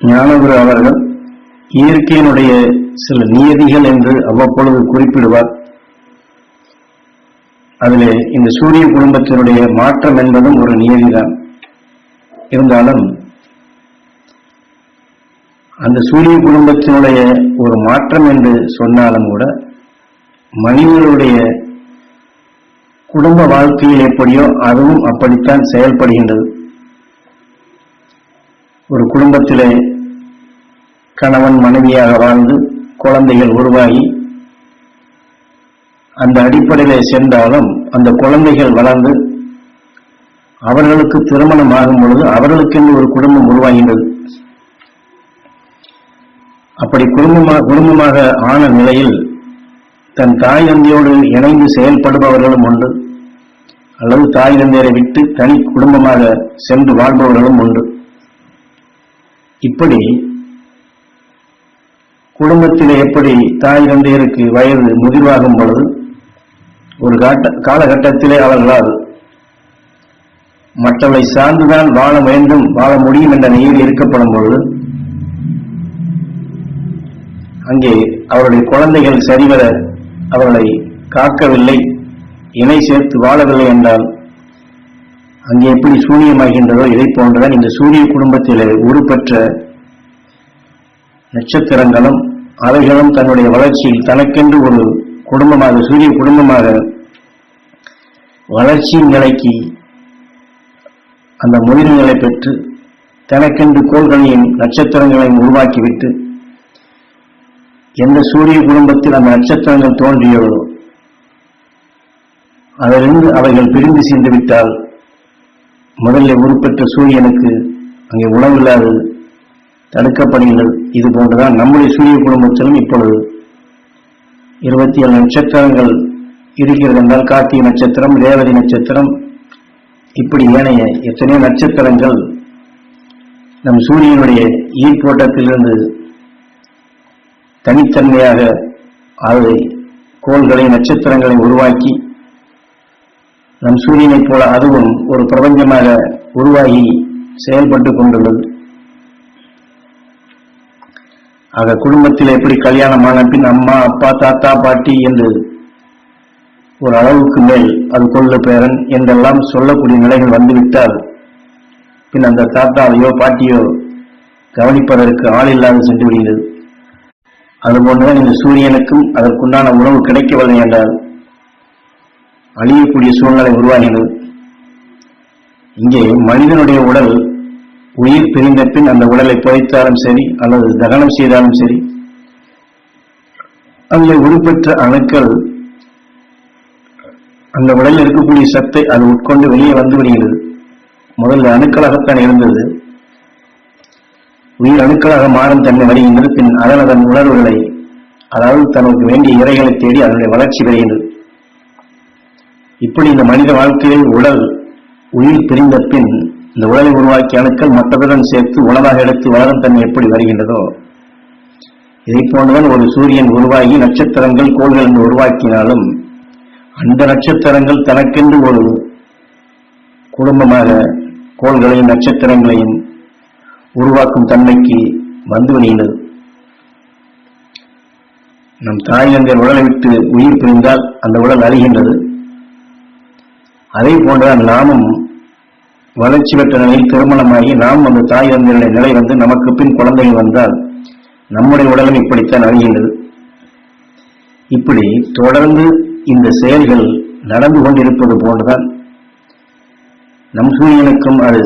ஞானகுரு அவர்கள் இயற்கையினுடைய சில நியதிகள் என்று அவ்வப்பொழுது குறிப்பிடுவார். அதிலே இந்த சூரிய குடும்பத்தினுடைய மாற்றம் என்பதும் ஒரு நியதிதான். இருந்தாலும் அந்த சூரிய குடும்பத்தினுடைய ஒரு மாற்றம் என்று சொன்னாலும் கூட மனிதனுடைய குடும்ப வாழ்க்கையில் எப்படியோ அதுவும் அப்படித்தான் செயல்படுகின்றது. ஒரு குடும்பத்திலே கணவன் மனைவியாக வாழ்ந்து குழந்தைகள் உருவாகி அந்த அடிப்படையிலே சென்றாலும் அந்த குழந்தைகள் வளர்ந்து அவர்களுக்கு திருமணம் ஆகும் பொழுது அவர்களுக்கென்று ஒரு குடும்பம் உருவாகின்றது. அப்படி குடும்பமாக குடும்பமாக ஆன நிலையில் தன் தாய் தந்தையோடு இணைந்து செயல்படுபவர்களும் உண்டு. அல்லது தாய் தந்தையரை விட்டு தனி குடும்பமாக சென்று வாழ்பவர்களும் உண்டு. இப்படி குடும்பத்திலே எப்படி தாய் தந்தையருக்கு வயது முதிர்வாகும் பொழுது ஒரு காட்ட காலகட்டத்திலே அவர்களால் மற்றவரை சார்ந்துதான் வாழ வேண்டும் வாழ முடியும் என்ற நிலையில் இருக்கப்படும் பொழுது அங்கே அவருடைய குழந்தைகள் சரிவர அவர்களை காக்கவில்லை இணை சேர்த்து வாழவில்லை என்றால் அங்கே எப்படி சூரியமாகின்றதோ இதை போன்றுதான் இந்த சூரிய குடும்பத்திலே உருப்பெற்ற நட்சத்திரங்களும் அவைகளும் தன்னுடைய வளர்ச்சியில் தனக்கென்று ஒரு குடும்பமாக சூரிய குடும்பமாக வளர்ச்சியின் நிலைக்கு அந்த முதிர் நிலை பெற்று தனக்கென்று கோள்களையும் நட்சத்திரங்களையும் உருவாக்கிவிட்டு எந்த சூரிய குடும்பத்தில் அந்த நட்சத்திரங்கள் தோன்றியதோ அதிலிருந்து அவைகள் பிரிந்து சென்று விட்டால் உருப்பெற்ற சூரியனுக்கு அங்கே உணவில்லாது தடுக்கப்படுகிறது இது போன்றுதான் நம்முடைய சூரிய குடும்பத்திலும் இப்பொழுது இருபத்தி ஏழு நட்சத்திரங்கள் இருக்கிறது என்றால் கார்த்திகை நட்சத்திரம் ரேவதி நட்சத்திரம் இப்படி ஏனைய எத்தனையோ நட்சத்திரங்கள் நம் சூரியனுடைய ஈர்ப்போட்டத்திலிருந்து தனித்தன்மையாக அதை கோள்களை நட்சத்திரங்களை உருவாக்கி நம் சூரியனைப் போல அதுவும் ஒரு பிரபஞ்சமாக உருவாகி செயல்பட்டு கொண்டுள்ளது. ஆக குடும்பத்தில் எப்படி கல்யாணமான பின் அம்மா அப்பா தாத்தா பாட்டி என்று ஒரு அளவுக்கு மேல் அது கொள்ள பேரன் என்றெல்லாம் சொல்லக்கூடிய நிலைகள் வந்துவிட்டால் பின் அந்த தாத்தாவையோ பாட்டியோ கவனிப்பதற்கு ஆள் இல்லாது சென்று விடுகிறது. அதுபோன்றுதான் இந்த சூரியனுக்கும் அதற்குண்டான உணவு கிடைக்கவில்லை என்றால் அழியக்கூடிய சூழ்நிலை உருவாகிறது. இங்கே மனிதனுடைய உடல் உயிர் பிரிந்த பின் அந்த உடலை புதைத்தாலும் சரி அல்லது தகனம் செய்தாலும் சரி அதில் உருப்பெற்ற அணுக்கள் அந்த உடலில் இருக்கக்கூடிய சத்தை அது உட்கொண்டு வெளியே வந்து விடுகிறது. முதல்ல அணுக்களாகத்தான் இருந்தது. உயிர் அணுக்களாக மாறும் தன்மை வருகின்றது. பின் அதன் அதன் உணர்வுகளை அதாவது தனக்கு வேண்டிய இறைகளை தேடி அதனுடைய வளர்ச்சி பெறுகின்றது. இப்படி இந்த மனித வாழ்க்கையில் உடல் உயிர் பிரிந்த பின் இந்த உடலை உருவாக்கிய அணுக்கள் மற்றதுடன் சேர்த்து உணவாக எடுத்து வளரும் தன்மை எப்படி வருகின்றதோ இதை போன்றுதான் ஒரு சூரியன் உருவாகி நட்சத்திரங்கள் கோள்கள் என்று உருவாக்கினாலும் அந்த நட்சத்திரங்கள் தனக்கென்று ஒரு குடும்பமாக கோள்களையும் நட்சத்திரங்களையும் உருவாக்கும் தன்மைக்கு வந்து வருகின்றது நம் தாய் தந்தையர் உடலை விட்டு உயிர் பிரிந்தால் அந்த உடல் அழிகின்றது. அதே போன்றுதான் நாமும் வளர்ச்சி பெற்ற நிலையில் திருமணமாகி நாம் அந்த தாய் தந்தையருடைய நிலை வந்து நமக்கு பின் குழந்தைகள் வந்தால் நம்முடைய உடலும் இப்படித்தான் அழிகின்றது. இப்படி தொடர்ந்து இந்த செயல்கள் நடந்து கொண்டிருப்பது போன்றுதான் நம் சூரியனுக்கும் அது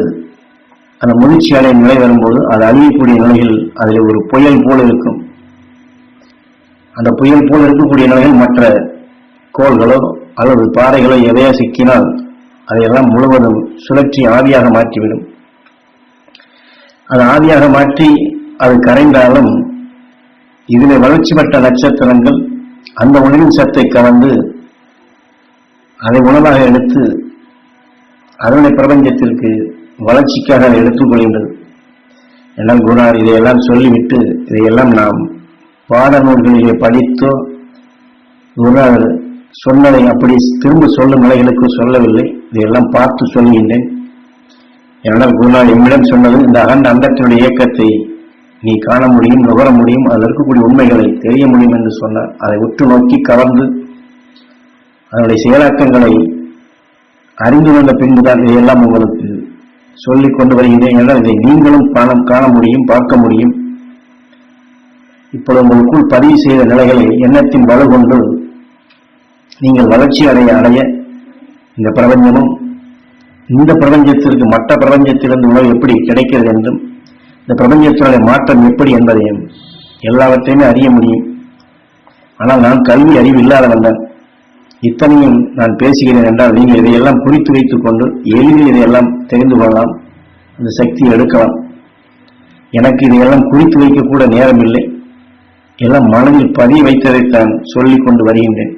அந்த முதிர்ச்சி நிலை வரும்போது அது அழியக்கூடிய நிலையில் அதில் ஒரு புயல் போல் இருக்கும். அந்த புயல் போல் இருக்கக்கூடிய நிலையில் மற்ற கோள்களோ அல்லது பாறைகளோ எதையோ சிக்கினால் அதையெல்லாம் முழுவதும் சுழற்றி ஆவியாக மாற்றிவிடும். அது ஆவியாக மாற்றி அது கரைந்தாலும் இதில் வளர்ச்சி பெற்ற நட்சத்திரங்கள் அந்த உணவின் சத்தை கலந்து அதை உணவாக எடுத்து அதனுடைய பிரபஞ்சத்திற்கு வளர்ச்சிக்காக அதை எடுத்துக்கொள்கின்றது என்னால் குருநார் இதையெல்லாம் சொல்லிவிட்டு இதையெல்லாம் நாம் பாட நூல்களிலே படித்தோ குருநாதர் சொன்னதை அப்படி திரும்ப சொல்லும் நிலைகளுக்கு சொல்லவில்லை. இதையெல்லாம் பார்த்து சொல்கின்றேன் என்னால் குருநாள் எம்மிடம் சொன்னது? இந்த அகண்ட அண்டத்தினுடைய இயக்கத்தை நீ காண முடியும் நுகர முடியும் அதில் இருக்கக்கூடிய உண்மைகளை தெரிய முடியும் என்று சொன்னார். அதை உற்று நோக்கி கலந்து அதனுடைய செயலாக்கங்களை அறிந்து கொண்ட பின்புதான் இதையெல்லாம் உங்களுக்கு சொல்லிக் கொண்டு வருகிறேன். என்றால் இதை நீங்களும் காண காண முடியும் பார்க்க முடியும். இப்பொழுது உங்களுக்குள் பதிவு செய்த நிலைகளை எண்ணத்தின் வலு கொண்டு நீங்கள் வளர்ச்சி அடைய அடைய இந்த பிரபஞ்சமும் இந்த பிரபஞ்சத்திற்கு மற்ற பிரபஞ்சத்திலிருந்து உணவு எப்படி கிடைக்கிறது என்றும் இந்த பிரபஞ்சத்தினுடைய மாற்றம் எப்படி என்பதையும் எல்லாவற்றையுமே அறிய முடியும். ஆனால் நான் கல்வி அறிவு இல்லாதவன் தான் இத்தனையும் நான் பேசுகிறேன் என்றால் நீங்கள் இதையெல்லாம் குறித்து வைத்துக் கொண்டு எளிதில் இதையெல்லாம் தெரிந்து கொள்ளலாம். அந்த சக்தியை எடுக்கலாம். எனக்கு இதையெல்லாம் குறித்து வைக்கக்கூட நேரம் இல்லை எல்லாம் மனதில் பதிய வைத்ததைத்தான் சொல்லிக் கொண்டு வருகின்றேன்.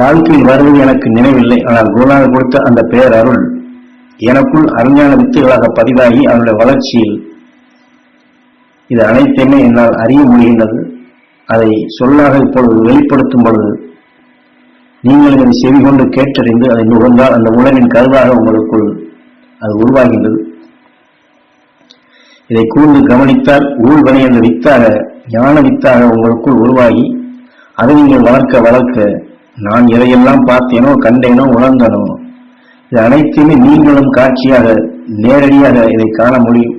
வாழ்க்கையில் வருவது எனக்கு நினைவில்லை. ஆனால் குருநாதர் கொடுத்த அந்த பெயர் அருள் எனக்குள் அறிஞான வித்துகளாக பதிவாகி அவனுடைய வளர்ச்சியில் இது அனைத்தையுமே என்னால் அறிய முடிகின்றது. அதை சொல்லாக இப்பொழுது வெளிப்படுத்தும் பொழுது நீங்கள் இதை செவி கொண்டு கேட்டறிந்து அதை நுகர்ந்தால் அந்த உணவின் கருவாக உங்களுக்குள் அது உருவாகின்றது. இதை கூர்ந்து கவனித்தால் ஊழ்வனை என்ற வித்தாக ஞான வித்தாக உங்களுக்குள் உருவாகி அதை நீங்கள் வளர்க்க வளர்க்க நான் எதையெல்லாம் பார்த்தேனோ கண்டேனோ உணர்ந்தனோ இது அனைத்தையுமே நீங்களும் காட்சியாக நேரடியாக இதை காண முடியும்.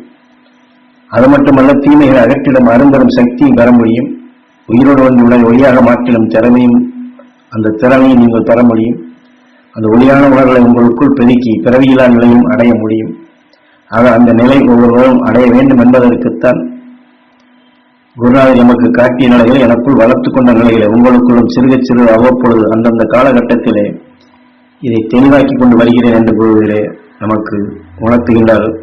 அது மட்டுமல்ல தீமைகளை அகற்றிடும் அருந்தரும் சக்தியும் பெற முடியும். உயிரோடு வந்து உடல் ஒளியாக மாற்றிடும் திறமையும் அந்த திறமையும் நீங்கள் பெற முடியும். அந்த ஒளியான உணர்வுகளை உங்களுக்குள் பெருக்கி பிறவியில்லா நிலையும் அடைய முடியும். ஆக அந்த நிலை ஒவ்வொருவரும் அடைய வேண்டும் என்பதற்குத்தான் குருநாதர் எமக்கு காட்டிய நிலைகளை எனக்குள் வளர்த்து கொண்ட நிலைகளை உங்களுக்குள்ளும் சிறுக சிறு அவ்வப்பொழுது அந்தந்த காலகட்டத்திலே இதை தெளிவாக்கி கொண்டு வருகிறேன் என்று கூறுவதிலே நமக்கு உணர்த்துகின்றார்கள்.